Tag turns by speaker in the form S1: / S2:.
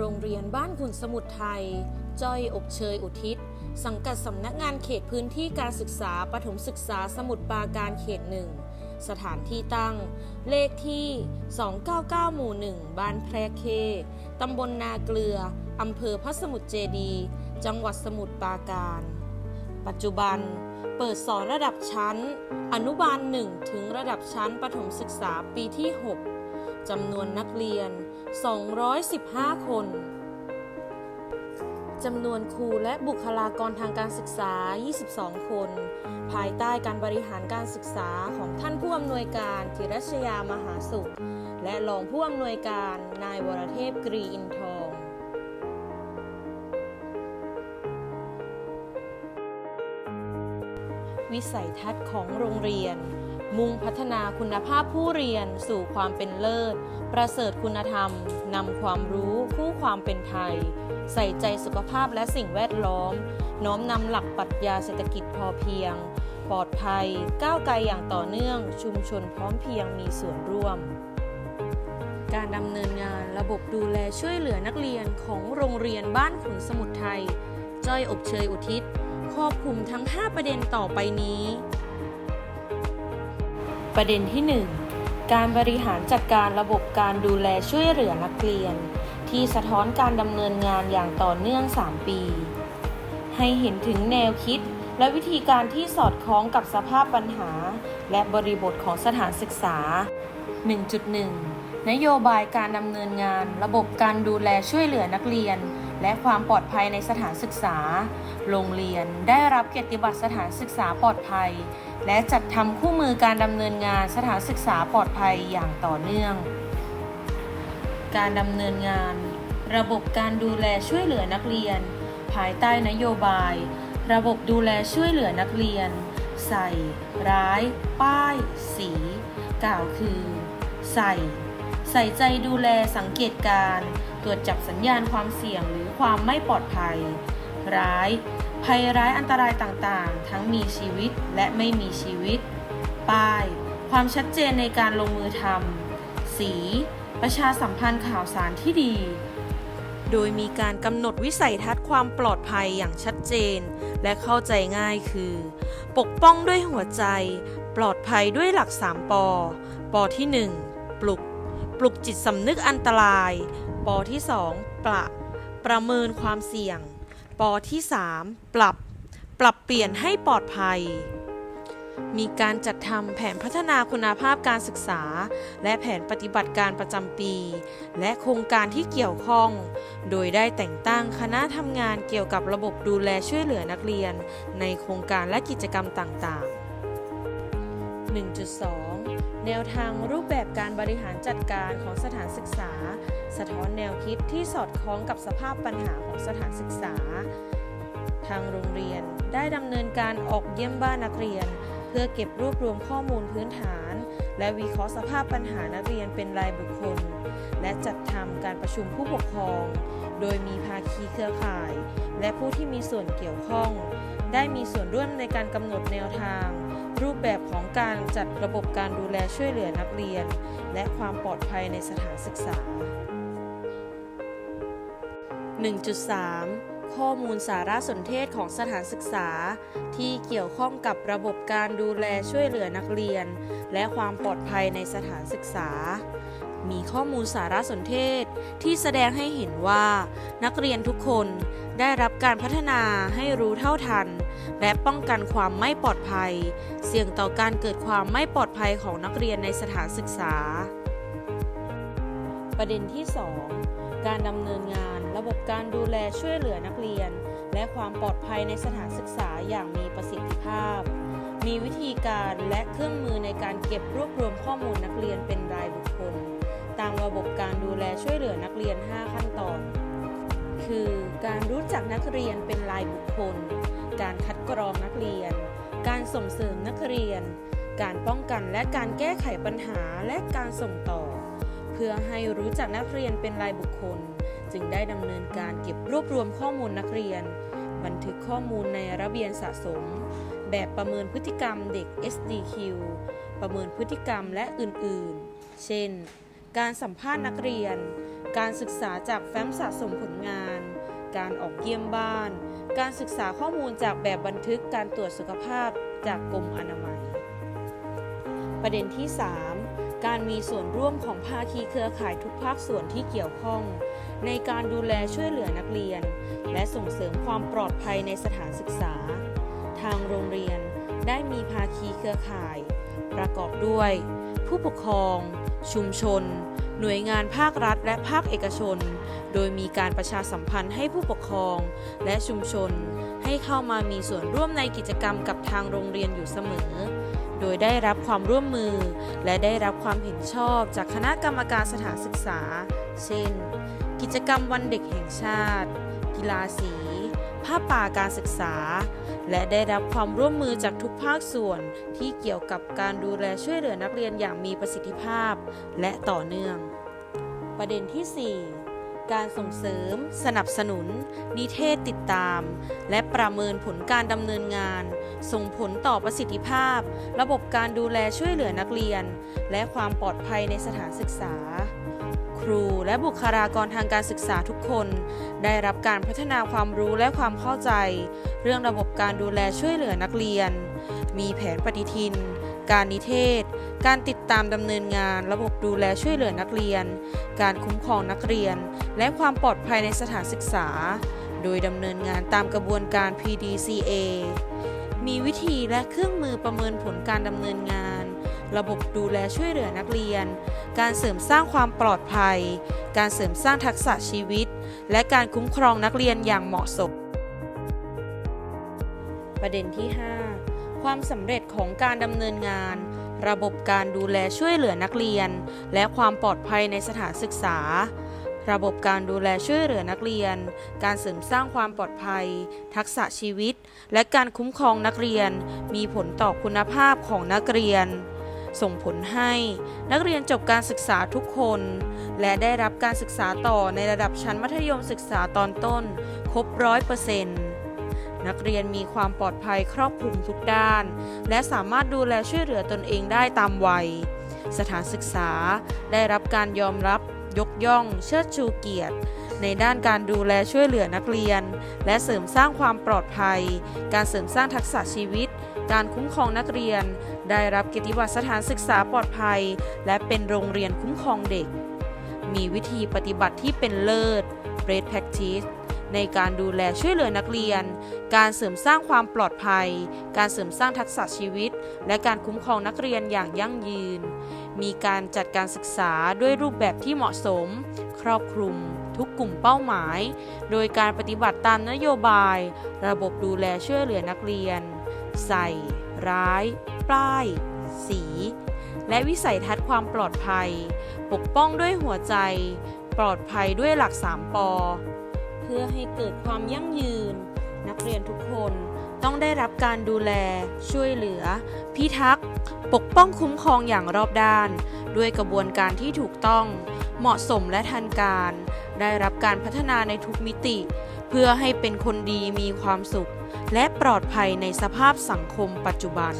S1: โรงเรียนบ้านขุนสมุทรไทย จ้อยอบเชยอุทิศ สังกัดสำนักงานเขตพื้นที่การศึกษาประถมศึกษาสมุทรปราการเขตหนึ่ง สถานที่ตั้ง เลขที่ 299 หมู่1บ้านแพรเค ตำบลนาเกลือ อำเภอพระสมุทรเจดี จังหวัดสมุทรปราการ ปัจจุบันเปิดสอนระดับชั้น อนุบาล 1 ถึงระดับชั้นประถมศึกษาปีที่ 6จำนวนนักเรียน 215 คน จำนวนครูและบุคลากรทางการศึกษา 22 คน ภายใต้การบริหารการศึกษาของท่านผู้อำนวยการธิรัชยามหาสุข และรองผู้อำนวยการนายวรเทพกรีอินทองวิสัยทัศน์ของโรงเรียน มุ่งพัฒนาคุณภาพผู้เรียนสู่ความเป็นเลิศ ประเสริฐคุณธรรม นำความรู้คู่ความเป็นไทย ใส่ใจสุขภาพและสิ่งแวดล้อม น้อมนำหลักปรัชญาเศรษฐกิจพอเพียง ปลอดภัย ก้าวไกลอย่างต่อเนื่อง ชุมชนพร้อมเพียงมีส่วนร่วม การดำเนินงานระบบดูแลช่วยเหลือนักเรียนของโรงเรียนบ้านขุนสมุทรไทย จ้อยอบเชยอุทิศครอบคลุมทั้ง 5 ประเด็นต่อไปนี้ ประเด็นที่ 1 การบริหารจัดการระบบการดูแลช่วยเหลือนักเรียน ที่สะท้อนการดำเนินงานอย่างต่อเนื่อง 3 ปี ให้เห็นถึงแนวคิดและวิธีการที่สอดคล้องกับสภาพปัญหา และบริบทของสถานศึกษา 1.1 นโยบายการดำเนินงาน ระบบการดูแลช่วยเหลือนักเรียน และความปลอดภัยในสถานศึกษา โรงเรียนได้รับเกียรติบัตรสถานศึกษาปลอดภัยและจัดทำคู่มือการดำเนินงานสถานศึกษาปลอดภัยอย่างต่อเนื่อง การดำเนินงาน ระบบการดูแลช่วยเหลือนักเรียน ภายใต้นโยบาย ระบบดูแลช่วยเหลือนักเรียน ใส่ ร้าย ป้าย สี กล่าวคือ ใส่ ใส่ใจดูแลสังเกตการ ตรวจจับสัญญาณความเสี่ยงหรือความไม่ปลอดภัย ร้าย ภัยร้ายอันตรายต่างๆ ทั้งมีชีวิตและไม่มีชีวิต ป้าย ความชัดเจนในการลงมือทำสี ประชาสัมพันธ์ข่าวสารที่ดี โดยมีการกำหนดวิสัยทัศน์ความปลอดภัยอย่างชัดเจน และเข้าใจง่ายคือ ปกป้องด้วยหัวใจ ปลอดภัยด้วยหลัก 3ปอปอที่ 1 ปลุก ปลุกจิตสำนึกอันตราย ปอที่ 2 ประ ประเมินความเสี่ยง ปที่ 3 ปรับ ปรับเปลี่ยนให้ปลอดภัย มีการจัดทำแผนพัฒนาคุณภาพการศึกษา และแผนปฏิบัติการประจำปี และโครงการที่เกี่ยวข้อง โดยได้แต่งตั้งคณะทำงานเกี่ยวกับระบบดูแลช่วยเหลือนักเรียน ในโครงการและกิจกรรมต่าง ๆ1.2 แนวทางรูปแบบการบริหารจัดการของสถานศึกษา สะท้อนแนวคิดที่สอดคล้องกับสภาพปัญหาของสถานศึกษา ทางโรงเรียนได้ดำเนินการออกเยี่ยมบ้านนักเรียน เพื่อเก็บรวบรวมข้อมูลพื้นฐาน และวิเคราะห์สภาพปัญหานักเรียนเป็นรายบุคคล และจัดทำการประชุมผู้ปกครอง โดยมีภาคีเครือข่าย และผู้ที่มีส่วนเกี่ยวข้อง ได้มีส่วนร่วมในการกำหนดแนวทาง รูปแบบของการจัดระบบการดูแลช่วยเหลือนักเรียน และความปลอดภัยในสถานศึกษา 1.3 ข้อมูลสารสนเทศของสถานศึกษา ที่เกี่ยวข้องกับระบบการดูแลช่วยเหลือนักเรียน และความปลอดภัยในสถานศึกษา มีข้อมูลสารสนเทศที่แสดงให้เห็นว่า นักเรียนทุกคนได้รับการพัฒนาให้รู้เท่าทัน และป้องกันความไม่ปลอดภัย เสี่ยงต่อการเกิดความไม่ปลอดภัยของนักเรียนในสถานศึกษา ประเด็นที่ 2 การดำเนินงาน ระบบการดูแลช่วยเหลือนักเรียน และความปลอดภัยในสถานศึกษาอย่างมีประสิทธิภาพ มีวิธีการและเครื่องมือในการเก็บรวบรวมข้อมูลนักเรียนเป็นรายบุคคล ตามระบบการดูแลช่วยเหลือนักเรียน 5 ขั้นตอน คือการรู้จักนักเรียนเป็นรายบุคคล การคัดกรองนักเรียน การส่งเสริมนักเรียน การป้องกันและการแก้ไขปัญหาและการส่งต่อ พื่อให้รู้จักนักเรียนเป็นรายบุคคล จึงได้ดำเนินการเก็บรวบรวมข้อมูลนักเรียน บันทึกข้อมูลในระเบียนสะสม แบบประเมินพฤติกรรมเด็ก SDQ ประเมินพฤติกรรมและอื่นๆ เช่น การสัมภาษณ์นักเรียน การศึกษาจากแฟ้มสะสมผลงาน การออกเยี่ยมบ้าน การศึกษาข้อมูลจากแบบบันทึกการตรวจสุขภาพจากกรมอนามัย ประเด็นที่ 3 การมีส่วนร่วมของภาคีเครือข่ายทุกภาคส่วนที่เกี่ยวข้อง ในการดูแลช่วยเหลือนักเรียน และส่งเสริมความปลอดภัยในสถานศึกษา ทางโรงเรียนได้มีภาคีเครือข่าย ประกอบด้วย ผู้ปกครอง ชุมชน หน่วยงานภาครัฐ และภาคเอกชน โดยมีการประชาสัมพันธ์ให้ผู้ปกครอง และชุมชน ให้เข้ามามีส่วนร่วมในกิจกรรมกับทางโรงเรียนอยู่เสมอ โดยได้รับความร่วมมือ และได้รับความเห็นชอบจากคณะกรรมการสถานศึกษา เช่น กิจกรรมวันเด็กแห่งชาติ กีฬาสีผ้าป่าการศึกษา และได้รับความร่วมมือจากทุกภาคส่วนที่เกี่ยวกับการดูแลช่วยเหลือนักเรียนอย่างมีประสิทธิภาพ และต่อเนื่อง ประเด็นที่ 4 การส่งเสริม สนับสนุน นิเทศติดตาม และประเมินผลการดำเนินงาน ส่งผลต่อประสิทธิภาพ ระบบการดูแลช่วยเหลือนักเรียน และความปลอดภัยในสถานศึกษา ครูและบุคลากรทางการศึกษาทุกคน ได้รับการพัฒนาความรู้และความเข้าใจ เรื่องระบบการดูแลช่วยเหลือนักเรียน มีแผนปฏิทิน การนิเทศ การติดตามดำเนินงาน ระบบดูแลช่วยเหลือนักเรียน การคุ้มครองนักเรียน และความปลอดภัยในสถานศึกษา โดยดำเนินงานตามกระบวนการ PDCA มีวิธีและเครื่องมือประเมินผลการดำเนินงาน ระบบดูแลช่วยเหลือนักเรียน การเสริมสร้างความปลอดภัย การเสริมสร้างทักษะชีวิต และการคุ้มครองนักเรียนอย่างเหมาะสม ประเด็นที่ 5 ความสำเร็จ ของการดำเนินงาน ระบบการดูแลช่วยเหลือนักเรียน และความปลอดภัยในสถานศึกษา ระบบการดูแลช่วยเหลือนักเรียน การเสริมสร้างความปลอดภัย ทักษะชีวิต และการคุ้มครองนักเรียน มีผลต่อคุณภาพของนักเรียน ส่งผลให้นักเรียนจบการศึกษาทุกคน และได้รับการศึกษาต่อในระดับชั้นมัธยมศึกษาตอนต้น ครบร้อยเปอร์เซ็นต์ นักเรียนมีความปลอดภัยครอบคลุมทุกด้าน และสามารถดูแลช่วยเหลือตนเองได้ตามวัย สถานศึกษาได้รับการยอมรับยกย่อง เชิดชูเกียรติ ในด้านการดูแลช่วยเหลือนักเรียน และเสริมสร้างความปลอดภัย การเสริมสร้างทักษะชีวิต การคุ้มครองนักเรียน ได้รับเกียรติบัตรสถานศึกษาปลอดภัย และเป็นโรงเรียนคุ้มครองเด็ก มีวิธีปฏิบัติที่เป็นเลิศ Best Practice ในการดูแลช่วยเหลือนักเรียน การเสริมสร้างความปลอดภัย การเสริมสร้างทักษะชีวิต และการคุ้มครองนักเรียนอย่างยั่งยืน มีการจัดการศึกษาด้วยรูปแบบที่เหมาะสม ครอบคลุม ทุกกลุ่มเป้าหมาย โดยการปฏิบัติตามนโยบาย ระบบดูแลช่วยเหลือนักเรียน ใส่ ร้าย ป้าย สี และวิสัยทัศน์ความปลอดภัย ปกป้องด้วยหัวใจ ปลอดภัยด้วยหลัก 3ปอ พื่อให้เกิดความยั่งยืน นักเรียนทุกคนต้องได้รับการดูแล ช่วยเหลือ พิทักษ์ ปกป้องคุ้มครองอย่างรอบด้าน ด้วยกระบวนการที่ถูกต้อง เหมาะสมและทันการ ได้รับการพัฒนาในทุกมิติ เพื่อให้เป็นคนดีมีความสุข และปลอดภัยในสภาพสังคมปัจจุบัน